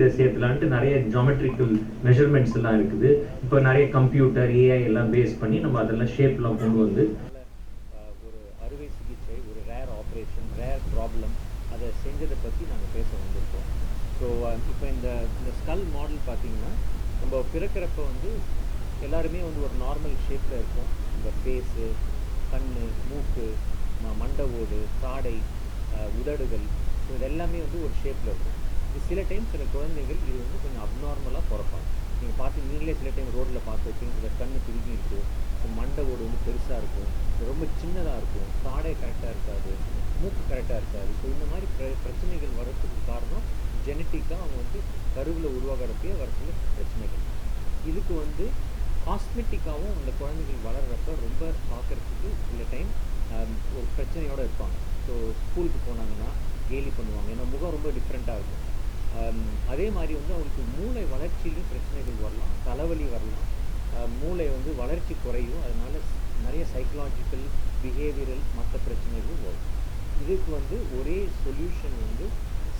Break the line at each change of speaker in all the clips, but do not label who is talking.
இதை சேர்த்துலான்ட்டு நிறைய geometrical measurements எல்லாம் இருக்குது. இப்போ நிறைய கம்ப்யூட்டர் ஏஐ எல்லாம் பேஸ் பண்ணி நம்ம அதெல்லாம் ஷேப்லாம் கொண்டு வந்து
ஒரு அறுவை சிகிச்சை ஒரு ரேர் ஆப்ரேஷன் ரேர் ப்ராப்ளம் அதை செஞ்சதை பற்றி நாங்கள் பேச வந்திருக்கோம் ஸோ இப்போ இந்த இந்த ஸ்கல் மாடல் பார்த்தீங்கன்னா நம்ம பிறக்கிறப்ப வந்து எல்லாருமே வந்து ஒரு நார்மல் ஷேப்பில் இருக்கும் இந்த ஃபேஸு கண் மூக்கு மண்டை ஓடு தாடை உதடுகள் ஸோ இதெல்லாமே வந்து ஒரு ஷேப்பில் இருக்கும். சில டைம் சில குழந்தைகள் இது வந்து கொஞ்சம் அப்நார்மலாக பிறப்பாங்க. நீங்கள் பார்த்து நீங்களே சில டைம் ரோட்டில் பார்த்துருப்பீங்க சில கண்ணு திரும்பி இருக்கும் மண்டை ஓடு வந்து பெருசாக இருக்கும் ரொம்ப சின்னதாக இருக்கும் தாடை கரெக்டாக இருக்காது மூக்கு கரெக்டாக இருக்காது. ஸோ இந்த மாதிரி பிர பிரச்சனைகள் வர்றதுக்கு காரணம் ஜெனட்டிக்காக அவங்க வந்து கருவில் உருவாகிறப்பே வரக்கூடிய பிரச்சனைகள். இதுக்கு வந்து காஸ்மெட்டிக்காகவும் அந்த குழந்தைகள் வளர்கிறப்ப ரொம்ப பார்க்கறதுக்கு சில டைம் ஒரு பிரச்சனையோடு இருப்பாங்க. ஸோ ஸ்கூலுக்கு போனாங்கன்னா கேலி பண்ணுவாங்க. ஏன்னா முகம் ரொம்ப டிஃப்ரெண்ட்டாக இருக்கும். அதே மாதிரி வந்து அவங்களுக்கு மூளை வளர்ச்சியிலையும் பிரச்சனைகள் வரலாம் தலைவலி வரலாம். மூளை வந்து வளர்ச்சி குறையும். அதனால் நிறைய சைக்கலாஜிக்கல் பிஹேவியரல் மற்ற பிரச்சனைகளும் வரும். இதுக்கு வந்து ஒரே சொல்யூஷன் வந்து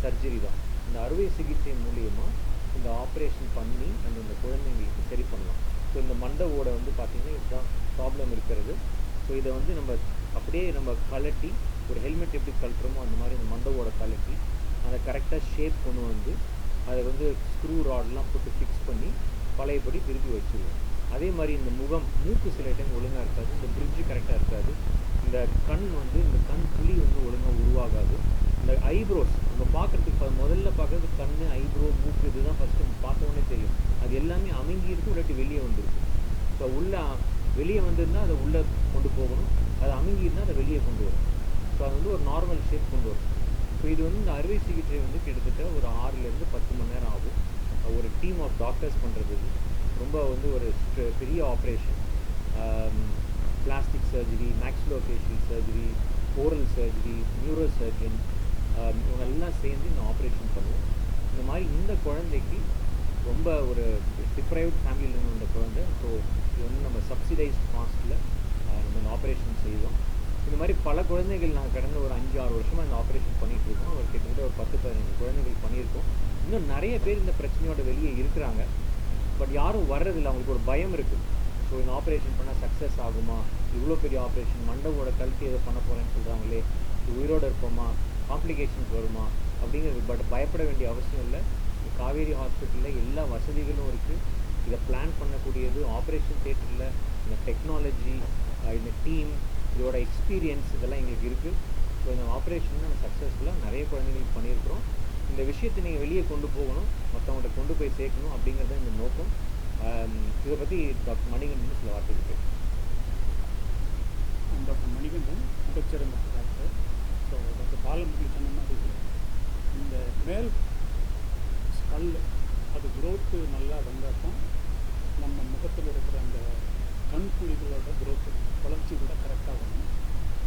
சர்ஜரி தான். இந்த அறுவை சிகிச்சை மூலியமாக இந்த ஆப்ரேஷன் பண்ணி நம்ம இந்த குழந்தைங்களுக்கு சரி பண்ணலாம். ஸோ இந்த மண்டை ஓடை வந்து பார்த்திங்கன்னா இதுதான் ப்ராப்ளம் இருக்கிறது. ஸோ இதை வந்து நம்ம அப்படியே நம்ம கழட்டி ஒரு ஹெல்மெட் எப்படி கழட்டுறோமோ அந்த மாதிரி இந்த மண்டை ஓடை கழட்டி அதை கரெக்டாக ஷேப் கொண்டு வந்து அதை வந்து ஸ்க்ரூ ராட்லாம் போட்டு ஃபிக்ஸ் பண்ணி பழையபடி திருப்பி வச்சுருவோம். அதே மாதிரி இந்த முகம் மூக்கு சில டைம் ஒழுங்காக இருக்காது இந்த பிரிட்ஜு கரெக்டாக இருக்காது. இந்த கண் வந்து இந்த கண் புளி வந்து ஒழுங்காக உருவாகாது. இந்த ஐப்ரோஸ் நம்ம பார்க்குறதுக்கு முதல்ல பார்க்குறது கண் ஐப்ரோ மூக்கு இதுதான் ஃபஸ்ட்டு நம்ம பார்த்தோன்னே தெரியும். அது எல்லாமே அமைங்கி இருக்கும் இல்லாட்டி வெளியே வந்துருக்கும். ஸோ உள்ளே வெளியே வந்திருந்தால் அதை உள்ளே கொண்டு போகணும். அது அமைங்கி இருந்தால் அதை வெளியே கொண்டு வரும் ஸோ அது வந்து ஒரு நார்மல் ஷேப் கொண்டு வரும் ஸோ இது வந்து இந்த அறுவை சிகிச்சை வந்து கிட்டத்தட்ட ஒரு ஆறுலேருந்து பத்து மணி நேரம் ஆகும். ஒரு டீம் ஆஃப் டாக்டர்ஸ் பண்ணுறது ரொம்ப வந்து ஒரு பெரிய operation plastic surgery maxillofacial surgery oral surgery neuro surgeon இவங்க எல்லாம் சேர்ந்து இந்த ஆப்ரேஷன் பண்ணுவோம். இந்த மாதிரி இந்த குழந்தைக்கு ரொம்ப ஒரு டிப்ரைவ்ட் ஃபேமிலியிலேருந்து வந்த குழந்தை ஸோ இது வந்து நம்ம சப்சிடைஸ்ட் காஸ்ட்டில் நம்ம இந்த ஆப்ரேஷன் செய்வோம். மாதிரி பல குழந்தைகள் நான் கடந்த ஒரு அஞ்சு ஆறு வருஷமாக இந்த ஆப்ரேஷன் பண்ணிட்டு இருக்கோம். ஒரு கிட்டத்தட்ட ஒரு பத்து பதினஞ்சு குழந்தைகள் பண்ணியிருக்கோம். இன்னும் நிறைய பேர் இந்த பிரச்சனையோட வெளியே இருக்கிறாங்க. பட் யாரும் வர்றதில்லை. அவங்களுக்கு ஒரு பயம் இருக்குது ஸோ இந்த ஆப்ரேஷன் பண்ணால் சக்ஸஸ் ஆகுமா? இவ்வளோ பெரிய ஆப்ரேஷன் மண்டவோட கழுத்து ஏதோ பண்ண போகிறேன்னு சொல்கிறாங்களே உயிரோடு இருப்போமா? காம்ப்ளிகேஷன்ஸ் வருமா? அப்படிங்கிறது. பட் பயப்பட வேண்டிய அவசியம் இல்லை. காவேரி ஹாஸ்பிட்டலில் எல்லா வசதிகளும் இருக்குது இதை பிளான் பண்ணக்கூடியது ஆப்ரேஷன் தேட்டரில் இந்த டெக்னாலஜி இந்த டீம் இதோட எக்ஸ்பீரியன்ஸ் இதெல்லாம் எங்களுக்கு இருக்குது ஸோ இந்த ஆப்ரேஷன் நம்ம சக்ஸஸ்ஃபுல்லாக நிறைய குழந்தைங்களுக்கு பண்ணியிருக்கிறோம். இந்த விஷயத்தை நீங்கள் வெளியே கொண்டு போகணும் மற்றவங்கள்ட்ட கொண்டு போய் சேர்க்கணும் அப்படிங்கிறது இந்த நோக்கம். இதை பற்றி டாக்டர் மணிகண்டன் சில வார்த்தைகள் பேசுகிறேன்
டாக்டர் மணிகண்டன் மிகச்சிறந்த டாக்டர். ஸோ டாக்டர் பாலமுரளி சொன்ன மாதிரி இந்த மேல் ஸ்கல் அது குரோத்து நல்லா வந்தால் தான் நம்ம முகத்தில் இருக்கிற அந்த கண் குழிகளோட வளர்ச்சி கூட கரெக்டாக வரும்.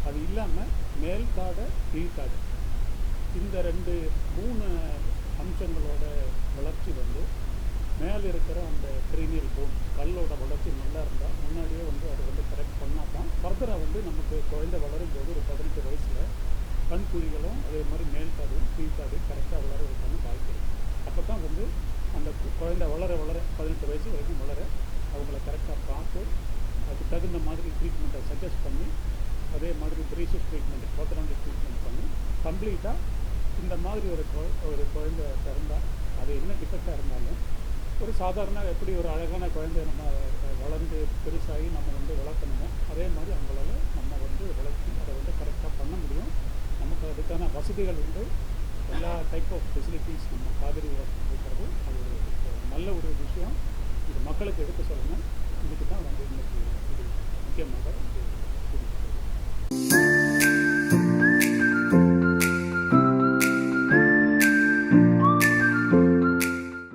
அது இல்லாமல் மேல் காடை கீழ்காடை இந்த ரெண்டு மூணு அம்சங்களோட வளர்ச்சி வந்து மேலே இருக்கிற அந்த கிரீனியல் போன் கல்லோட வளர்ச்சி நல்லா இருந்தால் முன்னாடியே வந்து அதை வந்து கரெக்ட் பண்ணால் தான் ஃபர்தராக வந்து நமக்கு குழந்தை வளரும் போது ஒரு பதினெட்டு வயசில் கண் குழிகளும் அதே மாதிரி மேல் காடும் கீழ்காடு கரெக்டாக வளர்றதுக்கான வாய்ப்பு இருக்குது அப்போ தான் வந்து அந்த குழந்தை வளர வளர பதினெட்டு வயசு வரைக்கும் வளர கரெக்டாக பார்த்து அதுக்கு தகுந்த மாதிரி ட்ரீட்மெண்ட்டை சஜஸ்ட் பண்ணி அதே மாதிரி ப்ரீசஸ் ட்ரீட்மெண்ட் கோத்தராண்டி ட்ரீட்மெண்ட் பண்ணி கம்ப்ளீட்டாக இந்த மாதிரி ஒரு குழ- ஒரு குழந்தை பிறந்தால் அது என்ன டிஃபெக்டாக இருந்தாலும் ஒரு சாதாரண எப்படி ஒரு அழகான குழந்தைய நம்ம வளர்ந்து பெருசாகி நம்ம வந்து வளர்க்கணுமோ அதே மாதிரி அவங்களால நம்ம வந்து வளர்த்து அதை வந்து கரெக்டாக பண்ண முடியும். நமக்கு அதுக்கான வசதிகள் வந்து எல்லா டைப் ஆஃப் ஃபெசிலிட்டிஸ் நம்ம காவிரி ஹாஸ்பிட்டல் இருக்கிறது அது ஒரு நல்ல ஒரு விஷயம். மக்களுக்கு எடுத்து சொல்லணும் இதுக்கு தான் வந்து இன்னைக்கு முக்கியமாக